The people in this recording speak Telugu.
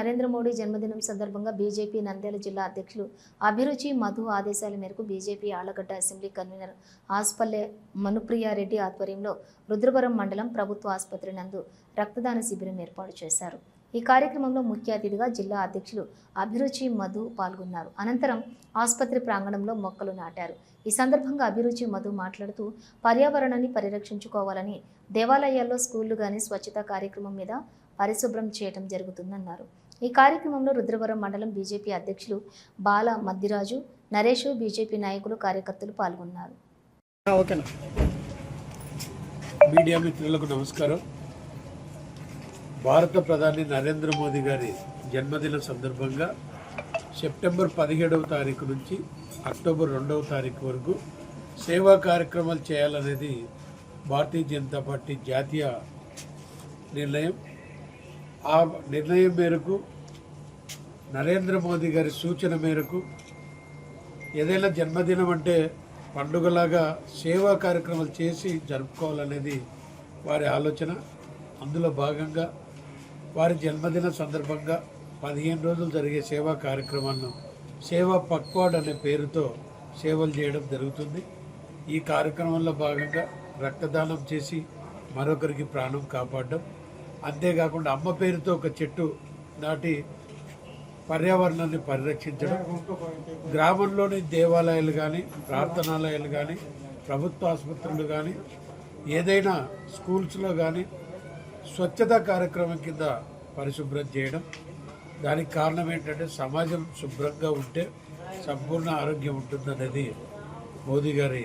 నరేంద్ర మోడీ జన్మదినం సందర్భంగా బీజేపీ నంద్యాల జిల్లా అధ్యక్షులు అభిరుచి మధు ఆదేశాల మేరకు BJP Allagadda assembly convener Aspalle Manupriya Reddy ఆధ్వర్యంలో రుద్రవరం మండలం ప్రభుత్వ ఆసుపత్రి నందు రక్తదాన శిబిరం ఏర్పాటు చేశారు. ఈ కార్యక్రమంలో ముఖ్య అతిథిగా జిల్లా అధ్యక్షులు అభిరుచి మధు పాల్గొన్నారు. అనంతరం ఆసుపత్రి ప్రాంగణంలో మొక్కలు నాటారు. ఈ సందర్భంగా అభిరుచి మధు మాట్లాడుతూ పర్యావరణాన్ని పరిరక్షించుకోవాలని దేవాలయాల్లో స్కూళ్ళు కానీ స్వచ్ఛతా కార్యక్రమం మీద పరిశుభ్రం చేయటం జరుగుతుందన్నారు. ఈ కార్యక్రమంలో రుద్రవరం మండలం బీజేపీ అధ్యక్షులు బాల మద్దిరాజు నరేష్ బీజేపీ నాయకులు కార్యకర్తలు పాల్గొన్నారు. మీడియా మిత్రులకు నమస్కారం. భారత ప్రధాని నరేంద్ర మోదీ గారి జన్మదిన సందర్భంగా సెప్టెంబర్ పదిహేడవ తారీఖు నుంచి అక్టోబర్ రెండవ తారీఖు వరకు సేవా కార్యక్రమాలు చేయాలనేది భారతీయ జనతా పార్టీ జాతీయ నిర్ణయం. ఆ నిర్ణయం మేరకు నరేంద్ర మోదీ గారి సూచన మేరకు ఏదైనా జన్మదినం అంటే పండుగలాగా సేవా కార్యక్రమాలు చేసి జరుపుకోవాలనేది వారి ఆలోచన. అందులో భాగంగా వారి జన్మదిన సందర్భంగా పదిహేను రోజులు జరిగే సేవా కార్యక్రమాలను సేవా పక్వాడ్ అనే పేరుతో సేవలు చేయడం జరుగుతుంది. ఈ కార్యక్రమంలో భాగంగా రక్తదానం చేసి మరొకరికి ప్రాణం కాపాడడం అంతేకాకుండా అమ్మ పేరుతో ఒక చెట్టు నాటి పర్యావరణాన్ని పరిరక్షించడం గ్రామంలోని దేవాలయాలు కానీ ప్రార్థనాలయాలు కానీ ప్రభుత్వ ఆసుపత్రులు కానీ ఏదైనా స్కూల్స్లో కానీ స్వచ్ఛత కార్యక్రమం కింద పరిశుభ్రం చేయడం. దానికి కారణం ఏంటంటే సమాజం శుభ్రంగా ఉంటే సంపూర్ణ ఆరోగ్యం ఉంటుందనేది Modi garu